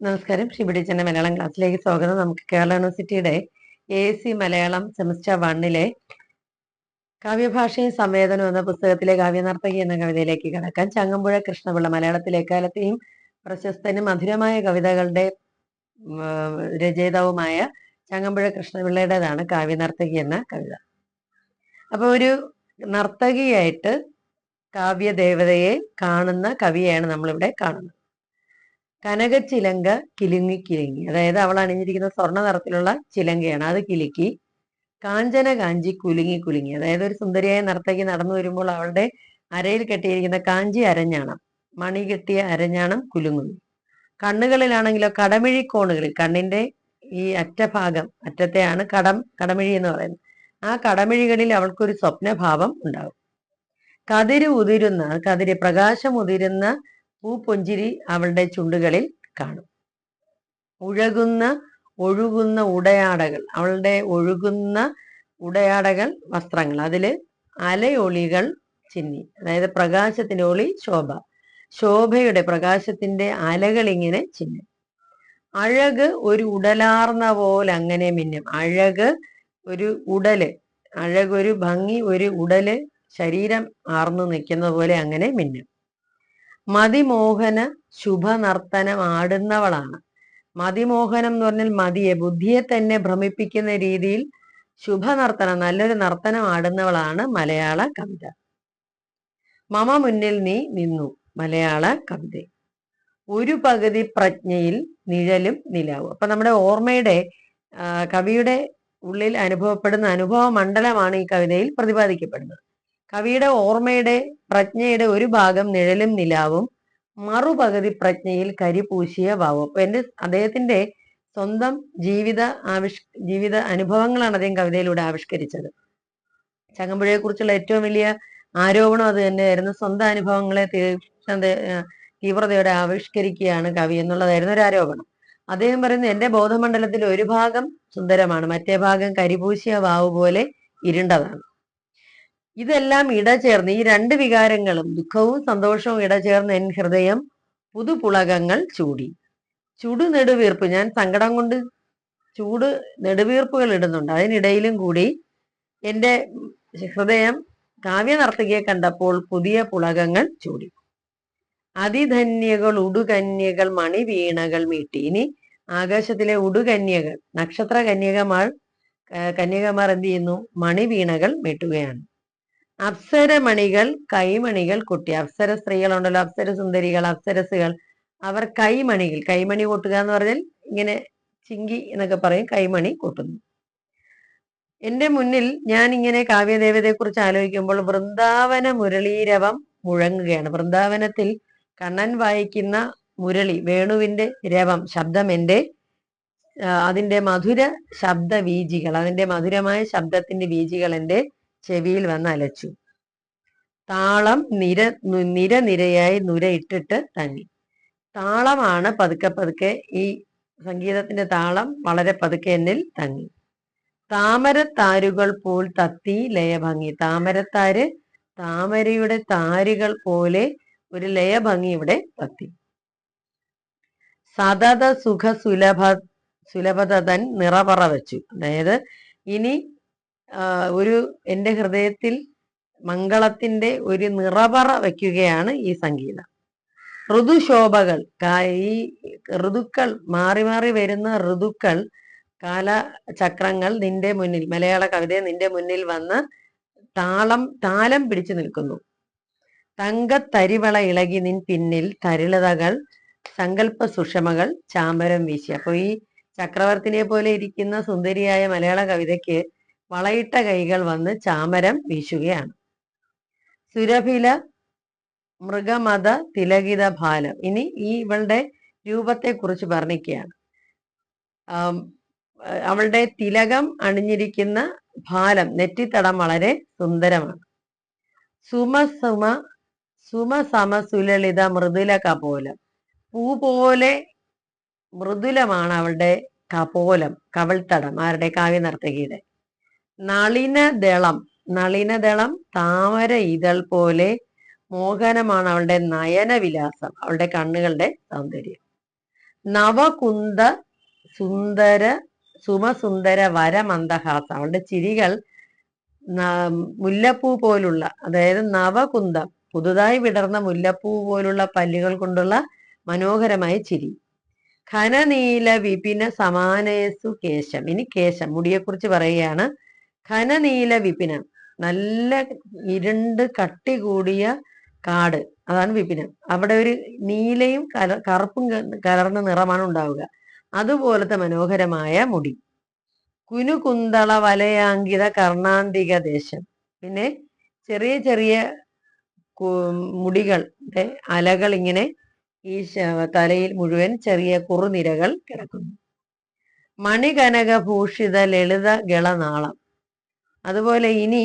നമസ്കാരം. ഷിബിഡിച്ചന്റെ മലയാളം ക്ലാസ്സിലേക്ക് സ്വാഗതം. നമുക്ക് കേരള യൂണിവേഴ്സിറ്റിയുടെ എ സി മലയാളം സെമിസ്റ്റർ വണ്ണിലെ കാവ്യഭാഷയും സംവേദനം എന്ന പുസ്തകത്തിലെ കാവ്യനർത്തകി എന്ന കവിതയിലേക്ക് കടക്കാൻ ചങ്ങമ്പുഴ കൃഷ്ണപിള്ള മലയാളത്തിലെ എക്കാലത്തെയും പ്രശസ്തനും മധുരമായ കവിതകളുടെ രചയിതാവുമായ ചങ്ങമ്പുഴ കൃഷ്ണപിള്ളയുടേതാണ് കാവ്യനർത്തകി എന്ന കവിത. അപ്പൊ ഒരു നർത്തകിയായിട്ട് കാവ്യദേവതയെ കാണുന്ന കവിയാണ് നമ്മളിവിടെ കാണുന്നത്. കനകച്ചിലങ്ക കിലുങ്ങി കിലുങ്ങി. അതായത് അവൾ അണിഞ്ഞിരിക്കുന്ന സ്വർണ നിറത്തിലുള്ള ചിലങ്കയാണ്. അത് കിലുക്കി കാഞ്ചന കാഞ്ചി കുലുങ്ങി കുലുങ്ങി. അതായത് ഒരു സുന്ദരിയായ നർത്തകി നടന്നു വരുമ്പോൾ അവളുടെ അരയിൽ കെട്ടിയിരിക്കുന്ന കാഞ്ചി അരഞ്ഞാണം മണി കെട്ടിയ അരഞ്ഞാണം കുലുങ്ങുന്നു. കണ്ണുകളിലാണെങ്കിലോ കടമിഴി കോണുകളിൽ കണ്ണിന്റെ ഈ അറ്റഭാഗം അറ്റത്തെയാണ് കടം കടമിഴി എന്ന് പറയുന്നത്. ആ കടമിഴികളിൽ അവൾക്കൊരു സ്വപ്നഭാവം ഉണ്ടാകും. കതിര് ഉതിരുന്ന കതിര് പ്രകാശം ഉതിരുന്ന പൂപ്പൊഞ്ചിരി അവളുടെ ചുണ്ടുകളിൽ കാണും. ഉഴകുന്ന ഒഴുകുന്ന ഉടയാടകൾ അവളുടെ ഒഴുകുന്ന ഉടയാടകൾ വസ്ത്രങ്ങൾ അതിൽ അലയൊളികൾ ചിന്നി അതായത് പ്രകാശത്തിന്റെ ഒളി ശോഭ ശോഭയുടെ പ്രകാശത്തിന്റെ അലകൾ ഇങ്ങനെ ചിന്നും. അഴക് ഒരു ഉടലാർന്ന പോലെ അങ്ങനെ മിന്നും. അഴക് ഒരു ഉടൽ അഴകൊരു ഭംഗി ഒരു ഉടൽ ശരീരം ആർന്നു നിൽക്കുന്ന പോലെ അങ്ങനെ മിന്നും. മതിമോഹന ശുഭനർത്തനം ആടുന്നവളാണ് മതിമോഹനം എന്ന് പറഞ്ഞാൽ മതിയെ ബുദ്ധിയെ തന്നെ ഭ്രമിപ്പിക്കുന്ന രീതിയിൽ ശുഭനർത്തനം നല്ലൊരു നർത്തനം ആടുന്നവളാണ് മലയാള കവിത. മമ മുന്നിൽ നീ നിന്നു മലയാള കവിത. ഒരു പകുതി പ്രജ്ഞയിൽ നിഴലും നിലാവും. അപ്പൊ നമ്മുടെ ഓർമ്മയുടെ കവിയുടെ ഉള്ളിൽ അനുഭവപ്പെടുന്ന അനുഭവ മണ്ഡലമാണ് ഈ കവിതയിൽ പ്രതിപാദിക്കപ്പെടുന്നത്. കവിയുടെ ഓർമ്മയുടെ പ്രജ്ഞയുടെ ഒരു ഭാഗം നിഴലും നിലാവും. മറുപകുതി പ്രജ്ഞയിൽ കരിപൂശിയ ഭാവം എന്റെ അദ്ദേഹത്തിന്റെ സ്വന്തം ജീവിത ആവിഷ് ജീവിത അനുഭവങ്ങളാണ് അദ്ദേഹം കവിതയിലൂടെ ആവിഷ്കരിച്ചത്. ചങ്ങമ്പുഴയെ കുറിച്ചുള്ള ഏറ്റവും വലിയ ആരോപണം അത് തന്നെയായിരുന്നു. സ്വന്തം അനുഭവങ്ങളെ തീവ്രതയോടെ ആവിഷ്കരിക്കുകയാണ് കവി എന്നുള്ളതായിരുന്നു ഒരു ആരോപണം. അദ്ദേഹം പറയുന്നു എന്റെ ബോധമണ്ഡലത്തിൽ ഒരു ഭാഗം സുന്ദരമാണ് മറ്റേ ഭാഗം കരിപൂശിയ വാവ് പോലെ ഇരുണ്ടതാണ്. ഇതെല്ലാം ഇടചേർന്ന് ഈ രണ്ട് വികാരങ്ങളും ദുഃഖവും സന്തോഷവും ഇടചേർന്ന് എൻ ഹൃദയം പുതുപുളകങ്ങൾ ചൂടി. ചുടു നെടുവീർപ്പ് ഞാൻ സങ്കടം കൊണ്ട് ചൂട് നെടുവീർപ്പുകൾ ഇടുന്നുണ്ട്. അതിനിടയിലും കൂടി എന്റെ ഹൃദയം കാവ്യ നർത്തകിയെ കണ്ടപ്പോൾ പുതിയ പുളകങ്ങൾ ചൂടി. അതിധന്യകൾ ഉടുകന്യകൾ മണിവീണകൾ മീട്ടി. ഇനി ആകാശത്തിലെ ഉടുകന്യകൾ നക്ഷത്ര കന്യകമാർ കന്യകമാർ എന്ത് ചെയ്യുന്നു? മണിവീണകൾ മീട്ടുകയാണ്. അപ്സരമണികൾ കൈമണികൾ കുട്ടി. അപ്സര സ്ത്രീകളുണ്ടല്ലോ അപ്സര സുന്ദരികൾ അപ്സരസുകൾ അവർ കൈമണികൾ കൈമണി കൂട്ടുക എന്ന് പറഞ്ഞാൽ ഇങ്ങനെ ചിങ്കി എന്നൊക്കെ പറയും കൈമണി കൂട്ടുന്നു. എന്റെ മുന്നിൽ ഞാൻ ഇങ്ങനെ കാവ്യദേവതയെ കുറിച്ച് ആലോചിക്കുമ്പോൾ വൃന്ദാവന മുരളീരവം മുഴങ്ങുകയാണ്. വൃന്ദാവനത്തിൽ കണ്ണൻ വായിക്കുന്ന മുരളി വേണുവിന്റെ രവം ശബ്ദം എന്റെ അതിന്റെ മധുര ശബ്ദ വീജികൾ അതിന്റെ മധുരമായ ശബ്ദത്തിന്റെ വീജികൾ എന്റെ ചെവിയിൽ വന്ന് അലച്ചു. താളം നിര നിര നിരയായി നുര നുരയിട്ടിട്ട് തങ്ങി. താളമാണ് പതുക്കെ പതുക്കെ ഈ സംഗീതത്തിന്റെ താളം വളരെ പതുക്കെ എന്നിൽ തങ്ങി. താമരത്താരുകൾ പോൽ തത്തി ലയഭംഗി താമരത്താര് താമരയുടെ താരുകൾ പോലെ ഒരു ലയഭംഗി ഇവിടെ തത്തി. സതത സുഖ സുലഭ സുലഭതൻ നിറപറ വെച്ചു. അതായത് ഇനി ഒരു എന്റെ ഹൃദയത്തിൽ മംഗളത്തിന്റെ ഒരു നിറപറ വയ്ക്കുകയാണ് ഈ സംഗീതം. ഋതുശോഭകൾ ഈ ഋതുക്കൾ മാറി മാറി വരുന്ന ഋതുക്കൾ കാല ചക്രങ്ങൾ നിന്റെ മുന്നിൽ മലയാള കവിതയെ നിന്റെ മുന്നിൽ വന്ന് താളം താലം പിടിച്ചു നിൽക്കുന്നു. തങ്കത്തരിവള ഇളകി നിൻ പിന്നിൽ തരിളതകൾ സങ്കല്പ സുഷമകൾ ചാമ്പരം വീശി. അപ്പൊ ഈ ചക്രവർത്തിനെ പോലെ ഇരിക്കുന്ന സുന്ദരിയായ മലയാള കവിതയ്ക്ക് വളയിട്ട കൈകൾ വന്ന് ചാമരം വീശുകയാണ്. സുരഭില മൃഗമത തിലകിത ഭാലം ഇനി ഈ ഇവളുടെ രൂപത്തെ കുറിച്ച് വർണിക്കുകയാണ് അവളുടെ തിലകം അണിഞ്ഞിരിക്കുന്ന ഭാലം നെറ്റിത്തടം വളരെ സുന്ദരമാണ്. സുമസുമ സുമസമ സുലളിത മൃദുല കപോലം. പൂ പോലെ മൃദുലമാണ് അവളുടെ കപോലം കവൾത്തടം. ആരുടെ? കാവ്യനർത്തകിയുടെ നളിനദളം. നളിനദളം താമര ഇതൾ പോലെ മോഹനമാണ് അവളുടെ നയനവിലാസം അവളുടെ കണ്ണുകളുടെ സൗന്ദര്യം. നവകുന്ത സുന്ദര സുമസുന്ദര വരമന്ദഹാസം. അവളുടെ ചിരികൾ മുല്ലപ്പൂ പോലുള്ള അതായത് നവകുന്തം പുതുതായി വിടർന്ന മുല്ലപ്പൂ പോലുള്ള പല്ലുകൾ കൊണ്ടുള്ള മനോഹരമായ ചിരി. ഘനനീല വിപിന സമാനേസു കേശം. ഇനി കേശം മുടിയെക്കുറിച്ച് പറയുകയാണ്. ഘനനീല വിപിനം. നല്ല ഇരുണ്ട് കട്ടി കൂടിയ കാട്. അതാണ് വിപിനം. അവിടെ ഒരു നീലയും കല കറുപ്പും കലർന്ന നിറമാണ് ഉണ്ടാവുക. അതുപോലത്തെ മനോഹരമായ മുടി. കുനുകുന്തള വലയാങ്കിത കർണാന്തിക ദേശം. പിന്നെ ചെറിയ ചെറിയ മുടികളുടെ അലകൾ ഇങ്ങനെ ഈ തലയിൽ മുഴുവൻ ചെറിയ കുറുനിരകൾ കിടക്കുന്നു. മണികനകഭൂഷിത ലളിത ഗളനാളം. അതുപോലെ ഇനി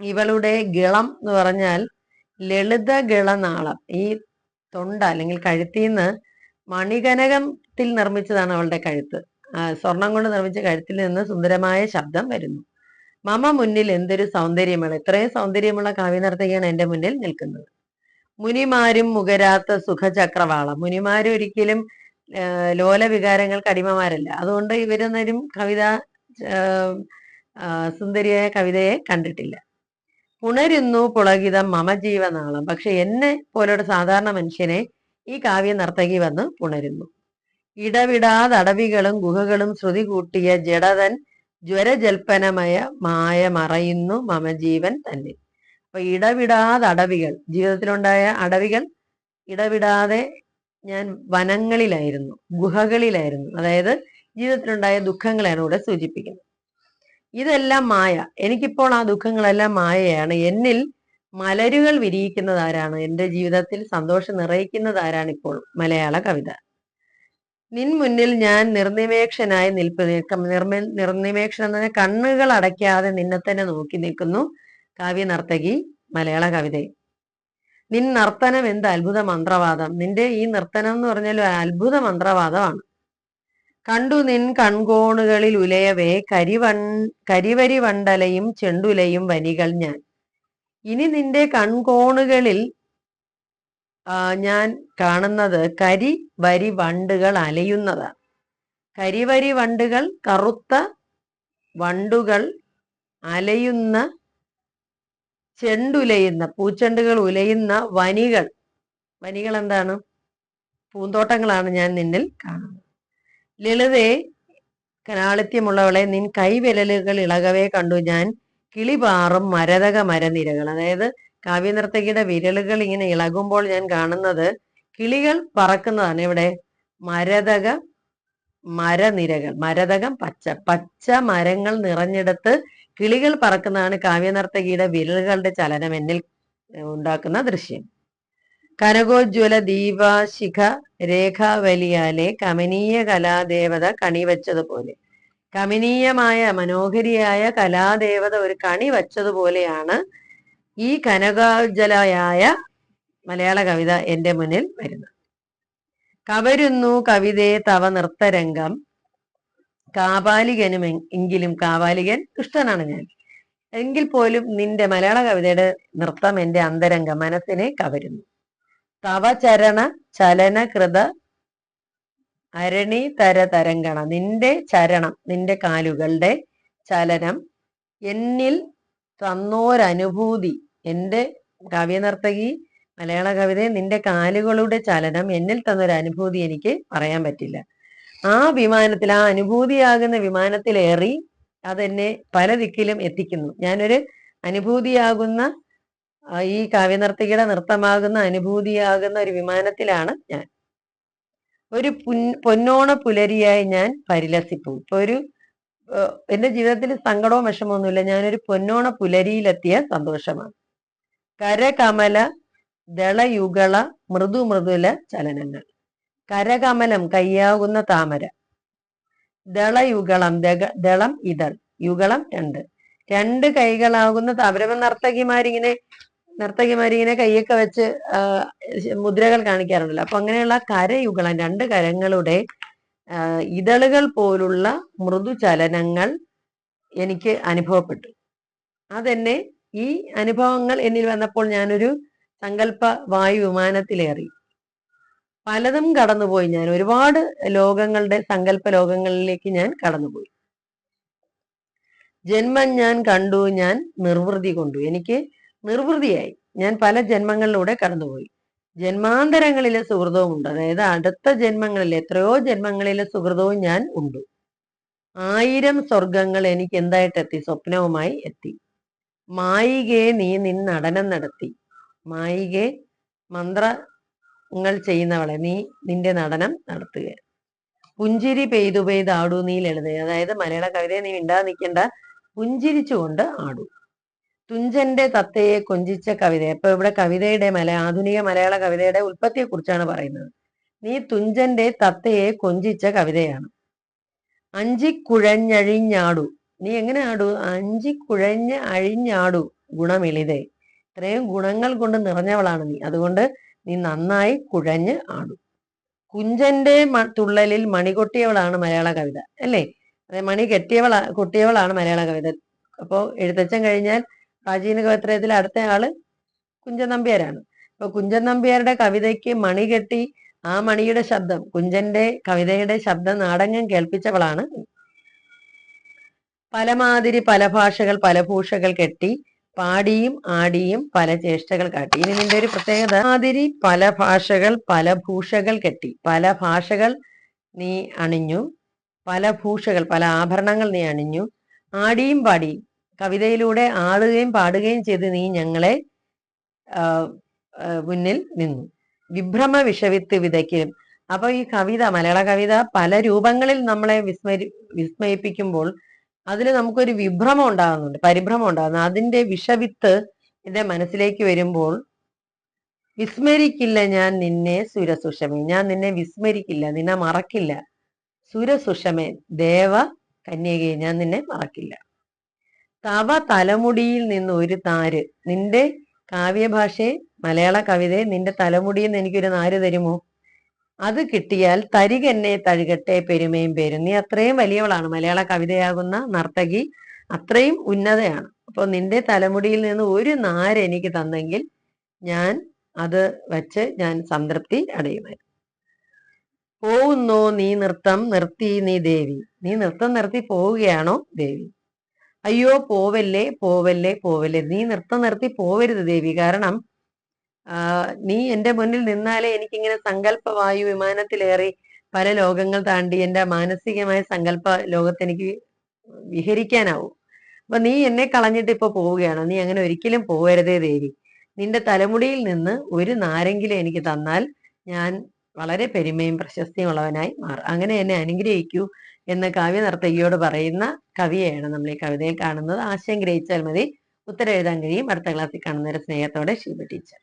ഇവളുടെ ഗളം എന്ന് പറഞ്ഞാൽ ലളിത ഗളനാളം ഈ തൊണ്ട അല്ലെങ്കിൽ കഴുത്തിൽ നിന്ന് മണികനകത്തിൽ നിർമ്മിച്ചതാണ് അവളുടെ കഴുത്ത്. സ്വർണം കൊണ്ട് നിർമ്മിച്ച കഴുത്തിൽ നിന്ന് സുന്ദരമായ ശബ്ദം വരുന്നു. മമ മുന്നിൽ എന്തൊരു സൗന്ദര്യമാണ്. ഇത്രയും സൗന്ദര്യമുള്ള കാവ്യനർത്തകിയാണ് എന്റെ മുന്നിൽ നിൽക്കുന്നത്. മുനിമാരും മുഖരാത്ത സുഖചക്രവാളം. മുനിമാരും ഒരിക്കലും ലോല വികാരങ്ങൾക്ക് അടിമമാരല്ല. അതുകൊണ്ട് ഇവരെന്നേരും കവിത സുന്ദരിയായ കവിതയെ കണ്ടിട്ടില്ല. പുണരുന്നു പുളകിതം മമ ജീവനാളം. പക്ഷെ എന്നെ പോലൊരു സാധാരണ മനുഷ്യനെ ഈ കാവ്യ നർത്തകി വന്ന് പുണരുന്നു ഇടവിടാതെ അടവികളും ഗുഹകളും ശ്രുതി കൂട്ടിയ ജഡതൻ ജ്വരജൽപ്പനമയ മായ മറയുന്നു മമ ജീവൻ തന്നെ. അപ്പൊ ഇടവിടാതെ അടവികൾ ജീവിതത്തിലുണ്ടായ അടവികൾ ഇടവിടാതെ ഞാൻ വനങ്ങളിലായിരുന്നു ഗുഹകളിലായിരുന്നു. അതായത് ജീവിതത്തിലുണ്ടായ ദുഃഖങ്ങളെയാണ് ഇവിടെ സൂചിപ്പിക്കുന്നത്. ഇതെല്ലാം മായ. എനിക്കിപ്പോൾ ആ ദുഃഖങ്ങളെല്ലാം മായയാണ്. എന്നിൽ മലരുകൾ വിരിയിക്കുന്നത് ആരാണ്? എന്റെ ജീവിതത്തിൽ സന്തോഷം നിറയിക്കുന്നത് ആരാണ് ഇപ്പോൾ? മലയാള കവിത. നിൻ മുന്നിൽ ഞാൻ നിർനിമേക്ഷനായി നിൽപ്പ് നിർമ്മ നിർനിമേക്ഷണം തന്നെ കണ്ണുകൾ അടയ്ക്കാതെ നിന്നെ തന്നെ നോക്കി നിൽക്കുന്നു കാവ്യ നർത്തകി മലയാള കവിത നിൻ നർത്തനം എന്ത് അത്ഭുത മന്ത്രവാദം. നിന്റെ ഈ നർത്തനം എന്ന് പറഞ്ഞാൽ അത്ഭുത മന്ത്രവാദമാണ്. കണ്ടു നിൻ കൺകോണുകളിൽ ഉലയവേ കരിവൺ കരിവരി വണ്ടലയും ചെണ്ടുലയും വരികൾ ഞാൻ. ഇനി നിന്റെ കൺകോണുകളിൽ ഞാൻ കാണുന്നത് കരി വരി വണ്ടുകൾ അലയുന്നതാണ് കരിവരി വണ്ടുകൾ കറുത്ത വണ്ടുകൾ അലയുന്ന ചെണ്ടുലയുന്ന പൂച്ചെണ്ടുകൾ ഉലയുന്ന വനികൾ. വനികൾ എന്താണ്? പൂന്തോട്ടങ്ങളാണ് ഞാൻ നിന്നിൽ കാണുന്നത്. ലളിതേ കനാളിത്യമുള്ളവളെ നിൻ കൈവിരലുകൾ ഇളകവേ കണ്ടു ഞാൻ. കിളിപാറും മരതക മരനിരകൾ. അതായത് കാവ്യനർത്തകിയുടെ വിരലുകൾ ഇങ്ങനെ ഇളകുമ്പോൾ ഞാൻ കാണുന്നത് കിളികൾ പറക്കുന്നതാണ്. ഇവിടെ മരതക മരനിരകൾ. മരതകം പച്ച. പച്ച മരങ്ങൾ നിറഞ്ഞെടുത്ത് കിളികൾ പറക്കുന്നതാണ് കാവ്യനർത്തകിയുടെ വിരലുകളുടെ ചലനം. എന്നിൽ ഉണ്ടാക്കുന്ന ദൃശ്യം. കനകോജ്വല ദീപാശിഖ രേഖാവലിയാലെ കമനീയ കലാദേവത കണിവച്ചതുപോലെ. കമനീയമായ മനോഹരിയായ കലാദേവത ഒരു കണി വച്ചതുപോലെയാണ് ഈ കനകാജ്വലയായ മലയാള കവിത എന്റെ മുന്നിൽ വരുന്നത്. കവരുന്നു കവിതയെ തവ നൃത്തരംഗം. കാപാലികനും എങ്കിലും കാപാലികൻ ദുഷ്ടനാണ് ഞാൻ. എങ്കിൽ പോലും നിന്റെ മലയാള കവിതയുടെ നൃത്തം എന്റെ അന്തരംഗം മനസ്സിനെ കവരുന്നു. തവ ചരണ ചലനകൃത അരണി തര തരംഗണ. നിന്റെ ചരണം നിന്റെ കാലുകളുടെ ചലനം എന്നിൽ തന്നോരനുഭൂതി. എന്റെ കാവ്യനർത്തകി മലയാള കവിതയെ നിന്റെ കാലുകളുടെ ചലനം എന്നിൽ തന്നൊരു അനുഭൂതി എനിക്ക് പറയാൻ പറ്റില്ല. ആ വിമാനത്തിൽ ആ അനുഭൂതിയാകുന്ന വിമാനത്തിലേറി അതെന്നെ പല ദിക്കിലും എത്തിക്കുന്നു. ഞാനൊരു അനുഭൂതിയാകുന്ന ഈ കാവ്യനർത്തകിയുടെ നൃത്തമാകുന്ന അനുഭൂതിയാകുന്ന ഒരു വിമാനത്തിലാണ് ഞാൻ. ഒരു പുൻ പൊന്നോണ പുലരിയായി ഞാൻ പരിലസിപ്പു. ഇപ്പൊ ഒരു എന്റെ ജീവിതത്തിൽ സങ്കടവും വിഷമമൊന്നുമില്ല. ഞാനൊരു പൊന്നോണ പുലരിയിലെത്തിയ സന്തോഷമാണ്. കരകമല ദളയുഗള മൃദു മൃദുല ചലനങ്ങൾ. കരകമലം കയ്യാകുന്ന താമര. ദളയുഗളം ദളം ഇതൾ യുഗളം രണ്ട്. രണ്ട് കൈകളാകുന്ന താമര. നർത്തകിമാരിങ്ങനെ നർത്തകിമാരിങ്ങനെ കൈയൊക്കെ വെച്ച് മുദ്രകൾ കാണിക്കാറുണ്ടല്ലോ. അപ്പൊ അങ്ങനെയുള്ള കരയുഗളം രണ്ട് കരങ്ങളുടെ ഇതളുകൾ പോലുള്ള മൃദു ചലനങ്ങൾ എനിക്ക് അനുഭവപ്പെട്ടു. അതെന്നെ ഈ അനുഭവങ്ങൾ എന്നിൽ വന്നപ്പോൾ ഞാനൊരു സങ്കല്പ വായു വിമാനത്തിലേറി. പലതും കടന്നുപോയി ഞാൻ. ഒരുപാട് ലോകങ്ങളുടെ സങ്കല്പ ലോകങ്ങളിലേക്ക് ഞാൻ കടന്നുപോയി. ജന്മം ഞാൻ കണ്ടു ഞാൻ നിർവൃതി കൊണ്ടു. എനിക്ക് നിർവൃതിയായി. ഞാൻ പല ജന്മങ്ങളിലൂടെ കടന്നുപോയി. ജന്മാന്തരങ്ങളിലെ സുഹൃതവും ഉണ്ട്. അതായത് അടുത്ത ജന്മങ്ങളിൽ എത്രയോ ജന്മങ്ങളിലെ സുഹൃതവും ഞാൻ ഉണ്ട്. ആയിരം സ്വർഗങ്ങൾ എനിക്ക് എന്തായിട്ട് എത്തി സ്വപ്നവുമായി എത്തി. മായികെ നീ നിൻ നടനം നടത്തി. മായികെ മന്ത്രങ്ങൾ ചെയ്യുന്നവളെ നീ നിന്റെ നടനം നടത്തുക. പുഞ്ചിരി പെയ്തു പെയ്ത് ആടൂ നീ ലളിത അതായത് മലയാള കവിതയെ നീ മിണ്ടാതെ നിൽക്കേണ്ട. പുഞ്ചിരിച്ചുകൊണ്ട് ആടൂ. തുഞ്ചന്റെ തത്തയെ കൊഞ്ചിച്ച കവിത ഇപ്പൊ ഇവിടെ കവിതയുടെ മല ആധുനിക മലയാള കവിതയുടെ ഉൽപ്പത്തിയെ കുറിച്ചാണ് പറയുന്നത്. നീ തുഞ്ചന്റെ തത്തയെ കൊഞ്ചിച്ച കവിതയാണ്. അഞ്ചി കുഴഞ്ഞഴിഞ്ഞാടു നീ എങ്ങനെ ആടു? അഞ്ചി കുഴഞ്ഞ് അഴിഞ്ഞാടു ഗുണമിളിതേ. ഇത്രയും ഗുണങ്ങൾ കൊണ്ട് നിറഞ്ഞവളാണ് നീ. അതുകൊണ്ട് നീ നന്നായി കുഴഞ്ഞ് ആടു. കുഞ്ചന്റെ മ- തുള്ളലിൽ മണി കൊട്ടിയവളാണ് മലയാള കവിത അല്ലേ? അതെ മണി കെട്ടിയവളാ കൊട്ടിയവളാണ് മലയാള കവിത. അപ്പോ എഴുത്തച്ഛൻ കഴിഞ്ഞാൽ പ്രാചീന കവിത്രയത്തിൽ അടുത്ത ആൾ കുഞ്ചൻ നമ്പ്യാരാണ് അപ്പൊ കുഞ്ചൻ നമ്പ്യാരുടെ കവിതയ്ക്ക് മണി കെട്ടി ആ മണിയുടെ ശബ്ദം കുഞ്ചന്റെ കവിതയുടെ ശബ്ദം നാടകം കേൾപ്പിച്ചവളാണ്. പലമാതിരി പല ഭാഷകൾ പല ഭൂഷകൾ കെട്ടി പാടിയും ആടിയും പല ചേഷ്ടകൾ കാട്ടി. ഇനി നിന്റെ ഒരു പ്രത്യേകത മാതിരി പല ഭാഷകൾ പല ഭൂഷകൾ കെട്ടി. പല ഭാഷകൾ നീ അണിഞ്ഞു പല ഭൂഷകൾ പല ആഭരണങ്ങൾ നീ അണിഞ്ഞു ആടിയും പാടിയും കവിതയിലൂടെ ആടുകയും പാടുകയും ചെയ്ത് നീ ഞങ്ങളെ മുന്നിൽ നിന്നു. വിഭ്രമ വിഷവിത്ത് വിതയ്ക്കും അപ്പൊ ഈ കവിത മലയാള കവിത പല രൂപങ്ങളിൽ നമ്മളെ വിസ്മരി വിസ്മയിപ്പിക്കുമ്പോൾ അതിൽ നമുക്കൊരു വിഭ്രമം ഉണ്ടാകുന്നുണ്ട് പരിഭ്രമം ഉണ്ടാകുന്നു. അതിന്റെ വിഷവിത്ത് എന്റെ മനസ്സിലേക്ക് വരുമ്പോൾ വിസ്മരിക്കില്ല ഞാൻ നിന്നെ സുരസുഷമേ. ഞാൻ നിന്നെ വിസ്മരിക്കില്ല നിന്നെ മറക്കില്ല. സുരസുഷമേ ദേവ കന്യകയെ ഞാൻ നിന്നെ മറക്കില്ല. തവ തലമുടിയിൽ നിന്ന് ഒരു താര് നിന്റെ കാവ്യഭാഷയെ മലയാള കവിതയെ നിന്റെ തലമുടിയിൽ നിന്ന് എനിക്കൊരു നാര് തരുമോ? അത് കിട്ടിയാൽ തരികെന്നെ തഴുകട്ടെ പെരുമയും പേരും. നീ അത്രയും വലിയവളാണ്. മലയാള കവിതയാകുന്ന നർത്തകി അത്രയും ഉന്നതയാണ്. അപ്പൊ നിന്റെ തലമുടിയിൽ നിന്ന് ഒരു നാര് എനിക്ക് തന്നെങ്കിൽ ഞാൻ അത് വച്ച് ഞാൻ സംതൃപ്തി അടയുമായിരുന്നു. പോവുന്നോ നീ നൃത്തം നിർത്തി നീ ദേവി. നീ നൃത്തം നിർത്തി പോവുകയാണോ ദേവി? അയ്യോ പോവല്ലേ പോവല്ലേ പോവല്ലേ. നീ നൃത്തം നിർത്തി പോവരുത് ദേവി. കാരണം നീ എന്റെ മുന്നിൽ നിന്നാലേ എനിക്കിങ്ങനെ സങ്കല്പവായു വിമാനത്തിലേറി പല ലോകങ്ങൾ താണ്ടി എന്റെ മാനസികമായ സങ്കല്പ ലോകത്ത് എനിക്ക് വിഹരിക്കാനാവും. അപ്പൊ നീ എന്നെ കളഞ്ഞിട്ട് ഇപ്പൊ പോവുകയാണ്. നീ അങ്ങനെ ഒരിക്കലും പോവരുതേ ദേവി. നിന്റെ തലമുടിയിൽ നിന്ന് ഒരു നാരെങ്കിലും എനിക്ക് തന്നാൽ ഞാൻ വളരെ പെരുമയും പ്രശസ്തിയും ഉള്ളവനായി മാറും. അങ്ങനെ എന്നെ അനുഗ്രഹിക്കൂ. എന്ന് കാവ്യ നർത്തകിയോട് പറയുന്ന കവിയെയാണ് നമ്മൾ ഈ കവിതയിൽ കാണുന്നത്. ആശയം ഗ്രഹിച്ചാൽ മതി. ഉത്തരം എഴുതാൻ കഴിയും. അടുത്ത ക്ലാസ്സിൽ കാണുന്നവരെ സ്നേഹത്തോടെ ഷീബ ടീച്ചർ.